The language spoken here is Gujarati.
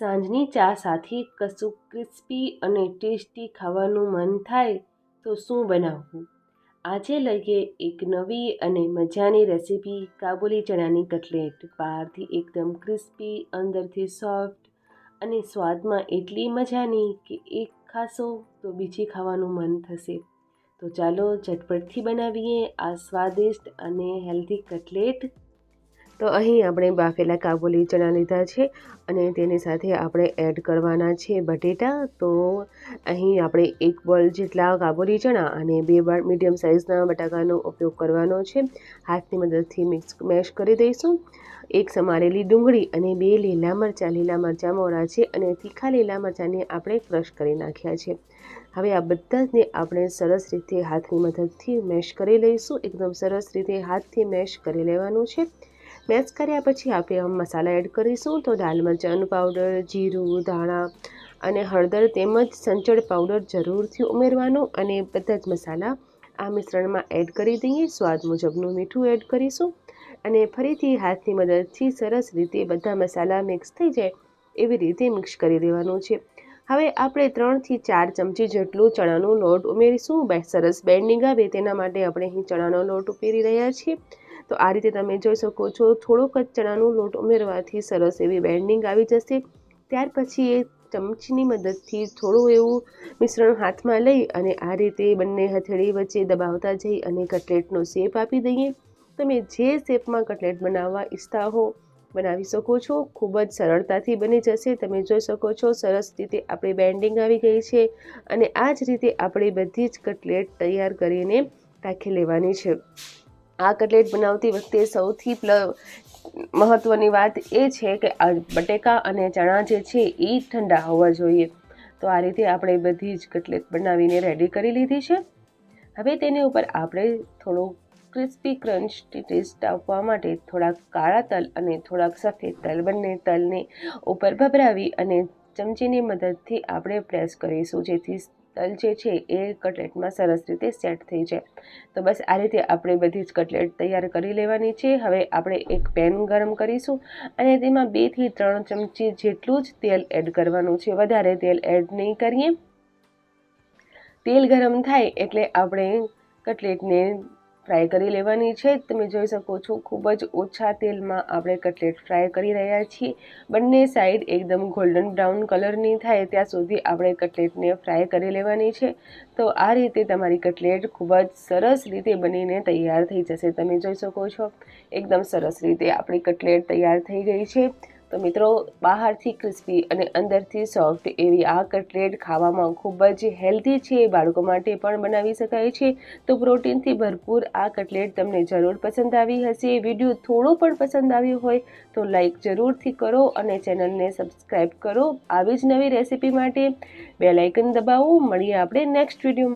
સાંજની ચા સાથે કશુંક ક્રિસ્પી અને ટેસ્ટી ખાવાનું મન થાય તો શું બનાવવું? આજે લઈએ એક નવી અને મજાની રેસીપી કાબુલી ચણાની કટલેટ. બહારથી એકદમ ક્રિસ્પી, અંદરથી સોફ્ટ અને સ્વાદમાં એટલી મજાની કે એક ખાશો તો બીજી ખાવાનું મન થશે. તો ચાલો ઝટપટથી બનાવીએ આ સ્વાદિષ્ટ અને હેલ્ધી કટલેટ. તો અહીં આપણે બાફેલા કાબુલી ચણા લીધા છે અને તેની સાથે આપણે એડ કરવાના છે બટેટા. તો અહીં આપણે એક બોલ જેટલા કાબુલી ચણા અને બે બાર મીડિયમ સાઇઝના બટાકાનો ઉપયોગ કરવાનો છે. હાથની મદદથી મિક્સ, મેશ કરી દઈશું. એક સમારેલી ડુંગળી અને બે લીલા મરચાં. લીલા મરચાં મોરા છે અને તીખા લીલા મરચાંને આપણે ક્રશ કરી નાખ્યા છે. હવે આ બધા જ આપણે સરસ રીતે હાથની મદદથી મેશ કરી લઈશું. એકદમ સરસ રીતે હાથથી મેશ કરી લેવાનું છે. મેશ કર્યા પછી આપણે મસાલા એડ કરીશું તો દાલ મરચાંનું પાવડર જીરું, ધાણા અને હળદર તેમજ સંચળ પાવડર જરૂરથી ઉમેરવાનું અને બધા જ મસાલા આ મિશ્રણમાં એડ કરી દઈએ. સ્વાદ મુજબનું મીઠું એડ કરીશું અને ફરીથી હાથની મદદથી સરસ રીતે બધા મસાલા મિક્સ થઈ જાય એવી રીતે મિક્સ કરી દેવાનું છે. હવે આપણે ત્રણથી ચાર ચમચી જેટલું ચણાનો લોટ ઉમેરીશું. સરસ બેન્ડિંગ આવે તેના માટે આપણે અહીં ચણાનો લોટ ઉમેરી રહ્યા છીએ. તો આ રીતે તમે જોઈ શકો છો, થોડોક જ ચણાનો લોટ ઉમેરવાથી સરસ એવી બેન્ડિંગ આવી જશે. ત્યાર પછી એ ચમચીની મદદથી થોડું એવું મિશ્રણ હાથમાં લઈ અને આ રીતે બંને હથેળી વચ્ચે દબાવતા જઈ અને કટલેટનો શેપ આપી દઈએ. તમે જે શેપમાં કટલેટ બનાવવા ઈચ્છતા હો, બનાવી શકો છો. ખૂબ જ સરળતાથી બની જશે. તમે જોઈ શકો છો, સરસ રીતે આપણી બેન્ડિંગ આવી ગઈ છે અને આ જ રીતે આપણે બધી જ કટલેટ તૈયાર કરીને રાખી લેવાની છે. આ કટલેટ બનાવતી વખતે સૌથી મહત્ત્વની વાત એ છે કે આ બટેકા અને ચણા જે છે એ ઠંડા હોવા જોઈએ. તો આ રીતે આપણે બધી જ કટલેટ બનાવીને રેડી કરી લીધી છે. હવે તેની ઉપર આપણે થોડો ક્રિસ્પી ક્રંચ ટેસ્ટ આપવા માટે થોડાક કાળા તલ અને થોડાક સફેદ તલ, બંને તલને ઉપર ભભરાવી અને ચમચીની મદદથી આપણે પ્રેસ કરીશું, જેથી તલ જે છે એ કટલેટમાં સરસ રીતે સેટ થઈ જાય. તો બસ આ રીતે આપણે બધી જ કટલેટ તૈયાર કરી લેવાની છે. હવે આપણે એક પેન ગરમ કરીશું અને તેમાં બેથી ત્રણ ચમચી જેટલું જ તેલ એડ કરવાનું છે. વધારે તેલ એડ નહીં કરીએ. તેલ ગરમ થાય એટલે આપણે કટલેટને ફ્રાય કરી લેવાની છે. તમે જોઈ શકો છો, ખૂબ જ ઓછા તેલમાં આપણે કટલેટ ફ્રાય કરી રહ્યા છીએ. બંને સાઈડ એકદમ ગોલ્ડન બ્રાઉન કલરની થાય, ત્યાં સુધી આપણે કટલેટને ફ્રાય કરી લેવાની છે. તો આ રીતે તમારી કટલેટ ખૂબ જ સરસ રીતે બનીને તૈયાર થઈ જશે. તમે જોઈ શકો છો, એકદમ સરસ રીતે આપણી કટલેટ તૈયાર થઈ ગઈ છે. તો મિત્રો, બહારથી ક્રિસ્પી અને અંદરથી સોફ્ટ એવી આ કટલેટ ખાવામાં ખૂબ જ હેલ્ધી છે. બાળકો માટે પણ બનાવી શકાય છે. તો પ્રોટીનથી ભરપૂર આ કટલેટ તમને જરૂર પસંદ આવી હશે. વીડિયો થોડો પણ પસંદ આવ્યો હોય તો લાઈક જરૂરથી કરો અને ચેનલને સબસ્ક્રાઈબ કરો. આવી જ નવી રેસીપી માટે બે લાઇકન દબાવો. મળીએ આપણે નેક્સ્ટ વિડીયોમાં.